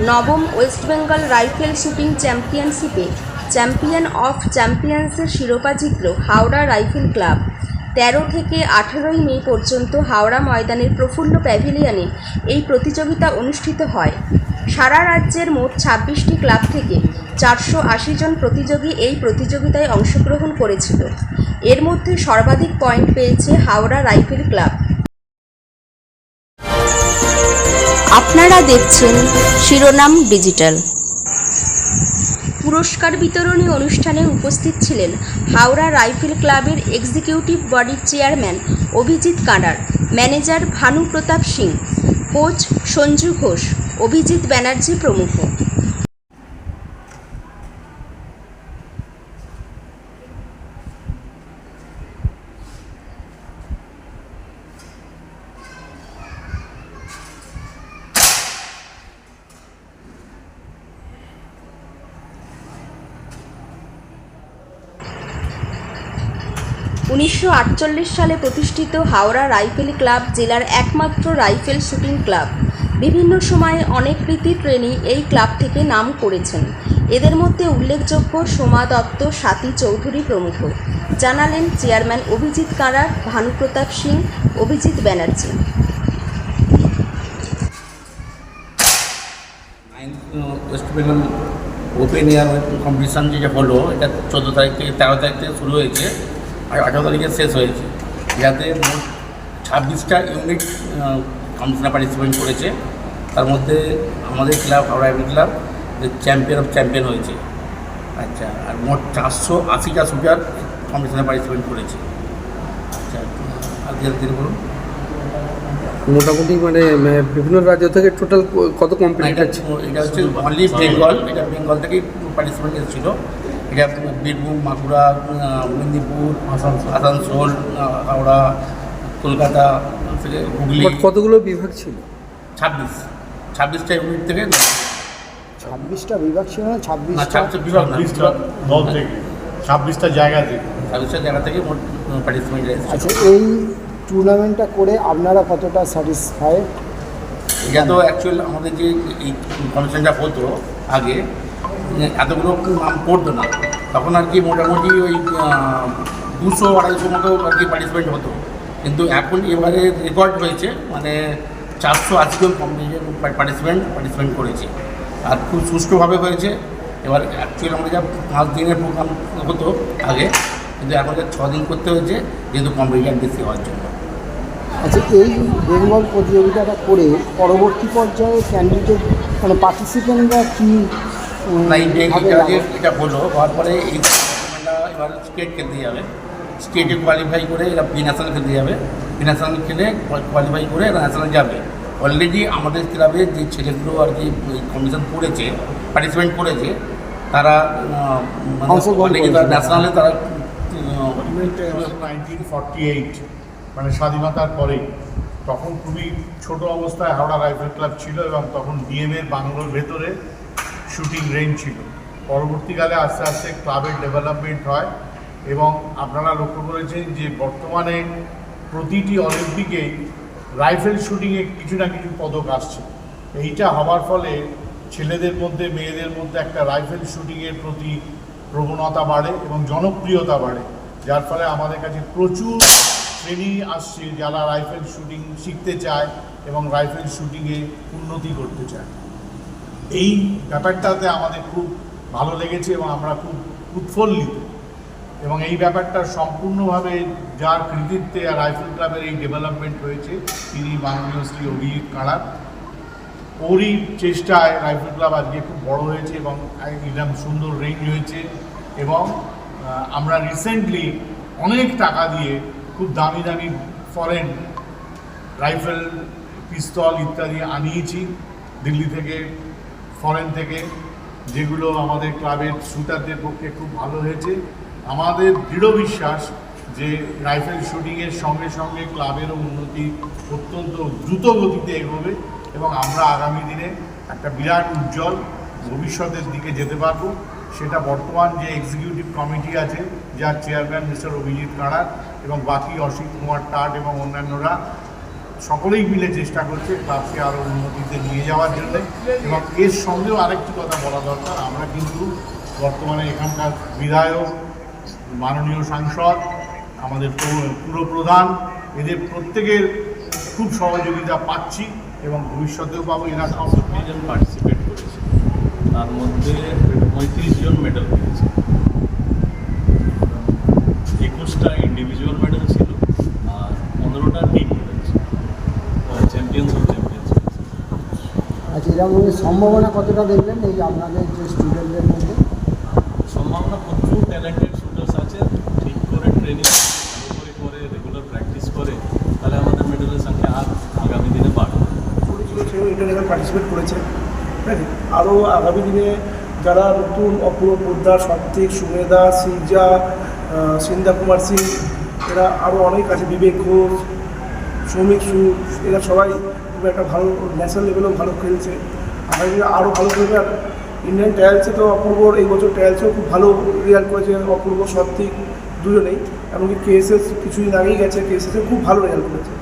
নবম West Bengal rifle shooting চ্যাম্পিয়নশিপে champion of চ্যাম্পিয়ন্সের শিরোপা জিতল হাওড়া রাইফেল ক্লাব। তেরো থেকে আঠেরোই মে পর্যন্ত হাওড়া ময়দানের প্রফুল্ল প্যাভিলিয়নে এই প্রতিযোগিতা অনুষ্ঠিত হয়। সারা রাজ্যের মোট ছাব্বিশটি ক্লাব থেকে চারশো আশি জন প্রতিযোগী এই প্রতিযোগিতায় অংশগ্রহণ করেছিল। এর মধ্যে সর্বাধিক পয়েন্ট পেয়েছে হাওড়া রাইফেল ক্লাব। আপনারা দেখছেন শিরোনাম ডিজিটাল। পুরস্কার বিতরণী অনুষ্ঠানে উপস্থিত ছিলেন হাওড়া রাইফেল ক্লাবের এক্সিকিউটিভ বডির chairman Abhijit Karar, manager Bhanu Pratap Singh, coach Sanju Ghosh, Abhijit Banerjee প্রমুখ। উনিশশো আটচল্লিশ সালে প্রতিষ্ঠিত হাওড়া রাইফেল ক্লাব জেলার একমাত্র রাইফেল শুটিং ক্লাব। বিভিন্ন সময়ে অনেক কৃতি ট্রেনি এই ক্লাব থেকে নাম করেছেন। এদের মধ্যে উল্লেখযোগ্য সোমা দত্ত, স্বাতী চৌধুরী প্রমুখ। জানালেন chairman Abhijit Karar Bhanupratap Singh, Abhijit Banerjee. West Bengal open air competition যেটা হলো এটা চোদ্দ তারিখ থেকে তেরো তারিখ থেকে শুরু হয়েছে। আঠারো তারিখে শেষ হয়েছে। যাতে মোট ছাব্বিশটা ইউনিট কম্পিটিশনে পার্টিসিপেট করেছে। তার মধ্যে আমাদের ক্লাব হাওড়া এমনি ক্লাব চ্যাম্পিয়ন অফ চ্যাম্পিয়ন হয়েছে। আচ্ছা আর মোট চারশো আশিটা শুটার কম্পিটিশনে পার্টিসিপেট করেছে। আচ্ছা আর ধীরে বলুন। মোটামুটি মানে বিভিন্ন রাজ্য থেকে টোটাল কত কম্পিটিটার ছিল এটা হচ্ছে অনলি বেঙ্গল এটা বেঙ্গল থেকেই পার্টিসিপেন্ট এসেছিল। এটা বীরভূম বাঁকুড়া মেদিনীপুর আসানসোল হাওড়া কলকাতা থেকে হুগলি। কতগুলো বিভাগ ছিল? ছাব্বিশ। ছাব্বিশটা ইউনিট থেকে ছাব্বিশটা বিভাগ ছিল না না ছাব্বিশটা বিভাগ ছাব্বিশটা দল থেকে ছাব্বিশটা জায়গা থেকে। ছাব্বিশটা জায়গা থেকে মোট পার্টিসিপেন্ট আচ্ছা এই টুর্নামেন্টটা করে আপনারা কতটা স্যাটিসফাইড এটা তো অ্যাকচুয়াল আমাদের যে এই কমিশনটা হতো আগে এতগুলো নাম পড়তো না। তখন আর কি মোটামুটি ওই দুশো, আড়াইশো মতো আর কি পার্টিসিপেন্ট হতো। কিন্তু এখন এবারে রেকর্ড হয়েছে মানে চারশো আশি জন পার্টিসিপেন্ট পার্টিসিপেন্ট করেছে। আর খুব সুষ্ঠুভাবে হয়েছে। এবার অ্যাকচুয়ালি আমরা যা পাঁচ দিনের প্রোগ্রাম হতো আগে, কিন্তু এখন যা ছ দিন করতে হয়েছে, যেহেতু কম্পিটিশন বেশি হওয়ার জন্য। আচ্ছা এই বেঙ্গল প্রতিযোগিতাটা করে পরবর্তী পর্যায়ে ক্যান্ডিডেট মানে পার্টিসিপেন্টরা কি যে এটা লাগবে? এটা হলো হওয়ার পরে এই এবার স্টেট খেলতে যাবে স্টেটে কোয়ালিফাই করে এরা বি ন্যাশনাল খেলতে যাবে বি ন্যাশনাল খেলে কোয়ালিফাই করে এরা ন্যাশনাল যাবে অলরেডি আমাদের ক্লাবে যে ছেলেগুলো আর কি কমিশন করেছে পার্টিসিপেন্ট করেছে তারা আহ, মানে করেছে। ন্যাশনালে তারা মানে স্বাধীনতার পরেই তখন খুবই ছোট অবস্থায় হাওড়া রাইফেল ক্লাব ছিল এবং তখন ডিএমের বাংলোর ভেতরে শুটিং রেঞ্জ ছিল। পরবর্তীকালে আস্তে আস্তে ক্লাবের ডেভেলপমেন্ট হয় এবং আপনারা লক্ষ্য করেছেন যে বর্তমানে প্রতিটি অলিম্পিকেই রাইফেল শুটিংয়ে কিছু না কিছু পদক আসছে। এইটা হওয়ার ফলে ছেলেদের মধ্যে, মেয়েদের মধ্যে একটা রাইফেল শুটিংয়ের প্রতি প্রবণতা বাড়ে এবং জনপ্রিয়তা বাড়ে। যার ফলে আমাদের কাছে প্রচুর ট্রেনি আসছে যারা রাইফেল শুটিং শিখতে চায় এবং রাইফেল শুটিংয়ে উন্নতি করতে চায়। এই ব্যাপারটাতে আমাদের খুব ভালো লেগেছে এবং আমরা খুব উৎফুল্লিত। এবং এই ব্যাপারটা সম্পূর্ণভাবে যার কৃতিত্বে রাইফেল ক্লাবের এই ডেভেলপমেন্ট হয়েছে, তিনি মাননীয় শ্রী অভিজিৎ কাড়ার ওরই চেষ্টায় রাইফেল ক্লাব আজকে খুব বড় হয়েছে এবং একদম সুন্দর রেঞ্জ হয়েছে এবং আমরা রিসেন্টলি অনেক টাকা দিয়ে খুব দামি দামি ফরেন রাইফেল পিস্তল ইত্যাদি আনিয়েছি। দিল্লি থেকে ফরেন থেকে যেগুলো আমাদের ক্লাবের শুটারদের পক্ষে খুব ভালো হয়েছে। আমাদের দৃঢ় বিশ্বাস যে রাইফেল শুটিংয়ের সঙ্গে সঙ্গে ক্লাবেরও উন্নতি অত্যন্ত দ্রুত গতিতে এগোবে এবং আমরা আগামী দিনে একটা বিরাট উজ্জ্বল ভবিষ্যতের দিকে যেতে পারব। সেটা বর্তমান যে এক্সিকিউটিভ কমিটি আছে, যার চেয়ারম্যান মিস্টার অভিজিৎ কাড়ার এবং বাকি অসিত কুমার টাট এবং অন্যান্যরা সকলেই মিলে চেষ্টা করছে ক্লাবকে আরও উন্নতিতে নিয়ে যাওয়ার জন্য। এবং এর সঙ্গেও আরেকটি কথা বলা দরকার, আমরা কিন্তু বর্তমানে এখানকার বিধায়ক, মাননীয় সাংসদ, আমাদের পৌর- পুরপ্রধান এদের প্রত্যেকের খুব সহযোগিতা পাচ্ছি এবং ভবিষ্যতেও পাবো। এরা সব পার্টিসিপেট করেছে? তার মধ্যে পঁয়ত্রিশ জন মেডেল পেয়েছে একুশটা ইন্ডিভিজুয়াল মেডেল ছিল আর পনেরোটা টিম মেডেল ছিল চ্যাম্পিয়ন্স অফ চ্যাম্পিয়ন্স এরকম সম্ভাবনা কতটা দেখলেন এই আপনাদের যে স্টুডেন্টদের মধ্যে। সম্ভাবনা প্রচুর ট্যালেন্টেড শুটার্স আছে ঠিক করে ট্রেনিং করে করে রেগুলার প্র্যাকটিস করে তাহলে আমাদের মেডেলের সংখ্যা আর আগামী দিনে বাড়বে ছোটো ছোটো ছেলে এটা পার্টিসিপেট করেছে। ঠিক আরও আগামী দিনে যারা নতুন অপূর্ব পোদ্দার সত্ত্বিক সুমেধা সিজা সিন্দা কুমার সিং এরা আরও অনেক আছে বিবেক ঘোষ শ্রমিক সু এরা সবাই খুব একটা ভালো ন্যাশনাল লেভেলেও ভালো খেলছে। আগামী আরও ভালো খেলবে। আর ইন্ডিয়ান ট্রায়ালসে তো অপূর্বর এই বছর ট্রায়ালসেও খুব ভালো রেজাল্ট করেছে অপূর্ব সত্ত্বিক দুজনেই। এমনকি কেএসএস কিছুদিন আগেই গেছে কেএসএসে খুব ভালো রেজাল্ট করেছে।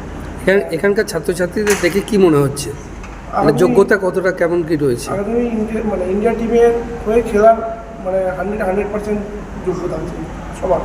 এখানকার ছাত্রছাত্রীদের দেখে কি মনে হচ্ছে? মানে যোগ্যতা কতটা কেমন কি রয়েছে? আগামী ইন্ডিয়া মানে ইন্ডিয়া টিমের হয়ে খেলার মানে হান্ড্রেড হান্ড্রেড পার্সেন্ট যোগ্যতা আছে সবার।